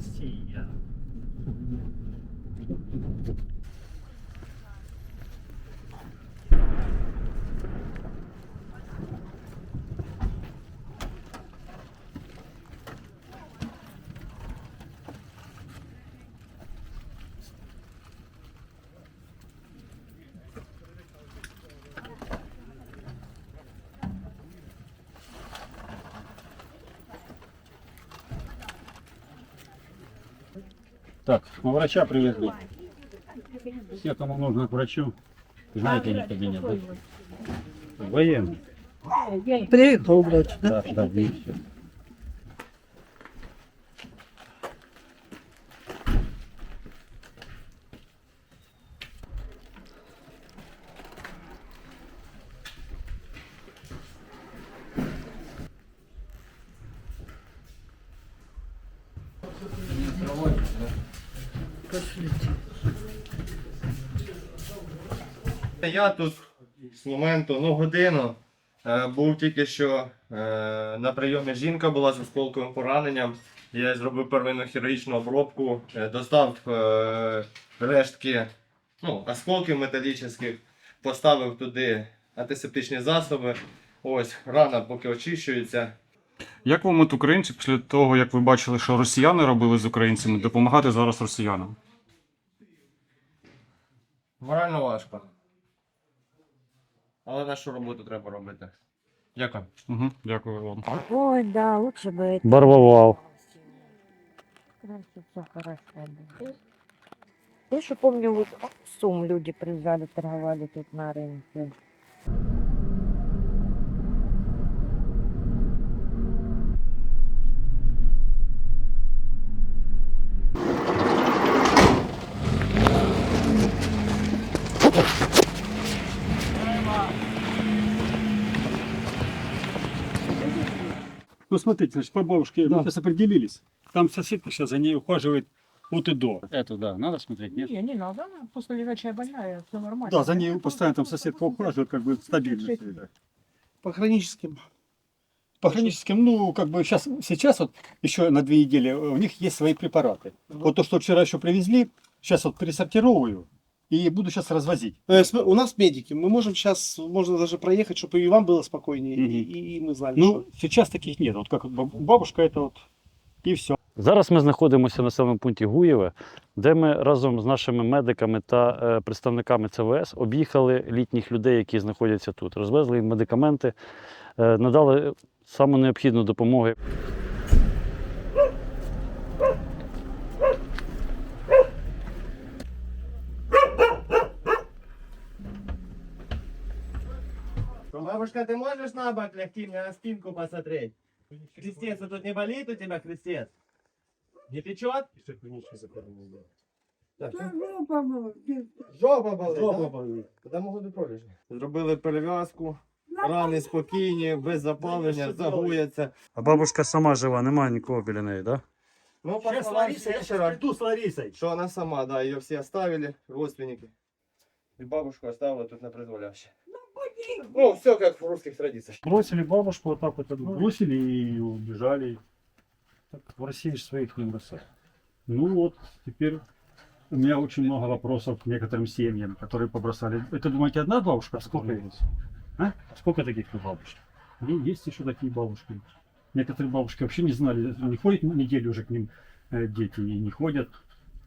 是呀 Так, мы врача привезли. Все, кому нужно к врачу, знаете, не кабинет, да? Военный. Приехал врач, да? Да, да, видите. Я тут з моменту, ну годину. е, Був тільки що е, на прийомі жінка була з осколковим пораненням. Я зробив первинну хірургічну обробку, е, достав е, рештки ну, осколків металічних, поставив туди антисептичні засоби. Ось рана поки очищується. Як вам от українці після того, як ви бачили, що росіяни робили з українцями, допомагати зараз росіянам? Морально важко. Але нашу роботу треба робити. Дякую. Угу, дякую вам. Ой, да, лучше бы это. Барвовал. Раньше всё хорошо было. Я еще помню, вот сум люди приезжали, торговали тут на рынке. Ну, смотрите, значит, по бабушке мы сейчас определились. Там соседка сейчас за ней ухаживает от и до. Это, да, надо смотреть, нет? Не, не надо, она просто лежачая больная, все нормально. Да, за ней постоянно там соседка ухаживает, как бы стабильно. это. По хроническим. По хроническим, ну, как бы сейчас, сейчас вот еще на две недели у них есть свои препараты. Вот то, что вчера еще привезли, сейчас вот пересортировываю и буду сейчас развозить. Э, см- У нас медики. Мы можем сейчас, можно даже проехать, чтобы и вам было спокойнее, Мгм. и, и мы знали. Ну, сейчас таких нет. Вот как вот баб- бабушка, это вот и все. Зараз ми знаходимося в населеному пункті Гуєве, де ми разом з нашими медиками та е, представниками ЦВС об'їхали літніх людей, які знаходяться тут. Розвезли їм медикаменти, е, надали саму необхідну допомогу. Бабушка, ты можешь на бок лягти, мне на спинку посмотреть? Крестец, а тут не болит у тебя крестец? Не печет? Так, ну, Жопа болить, Жопа болить. Тому году пролежні. Зробили перев'язку, рани спокійні, без запалення, загуяться. А бабушка сама жива, немає нікого біля неї, так? Ну, по словам вечера, Жду с Ларисой. что она сама, да, ее все оставили, родственники. И бабушку оставила тут на призволяще. Ну, все как в русских традициях. Бросили бабушку вот так вот, бросили и убежали. Так в России же своих не бросают. Ну вот, теперь у меня очень много вопросов к некоторым семьям, которые побросали. Это, думаете, одна бабушка? Сколько их? А? Сколько таких бабушек? И есть еще такие бабушки. Некоторые бабушки вообще не знали, не ходят неделю уже к ним э, дети и не ходят.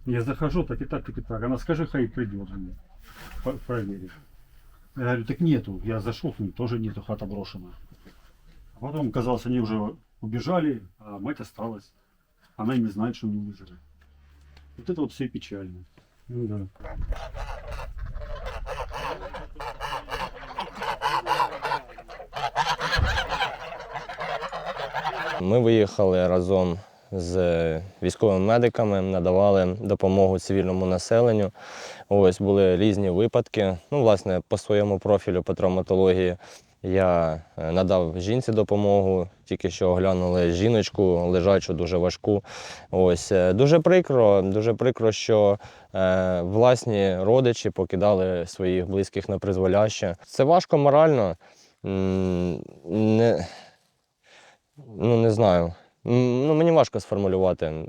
Я захожу, так и так, так и так. Она скажи, хай придет. По- Проверишь. Я говорю, так нету. Я зашел, к тоже нету, хата брошена. А Потом, казалось, они уже убежали, а мать осталась. Она и не знает, что мы выжили. Вот это вот все печально. Ну да. Ми виїхали разом з військовими медиками, надавали допомогу цивільному населенню. Ось були різні випадки. Ну, власне, по своєму профілю по травматології я е, надав жінці допомогу, тільки що оглянули жіночку, лежачу, дуже важку. Ось е, дуже прикро, дуже прикро, що е, власні родичі покидали своїх близьких на призволяще. Це важко морально. Не, ну, не знаю. Ну, мені важко сформулювати.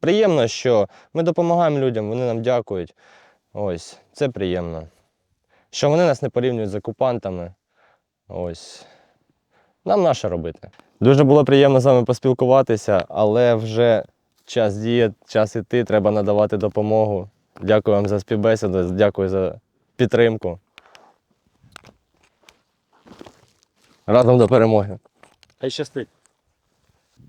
Приємно, що ми допомагаємо людям, вони нам дякують. Ось, це приємно. Що вони нас не порівнюють з окупантами. Ось. Нам наше робити. Дуже було приємно з вами поспілкуватися, але вже час діє, час іти, треба надавати допомогу. Дякую вам за співбесіду, дякую за підтримку. Разом до перемоги. Хай щастить.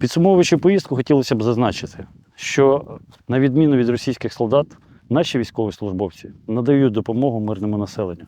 Підсумовуючи поїздку, хотілося б зазначити, що на відміну від російських солдат, наші військовослужбовці надають допомогу мирному населенню.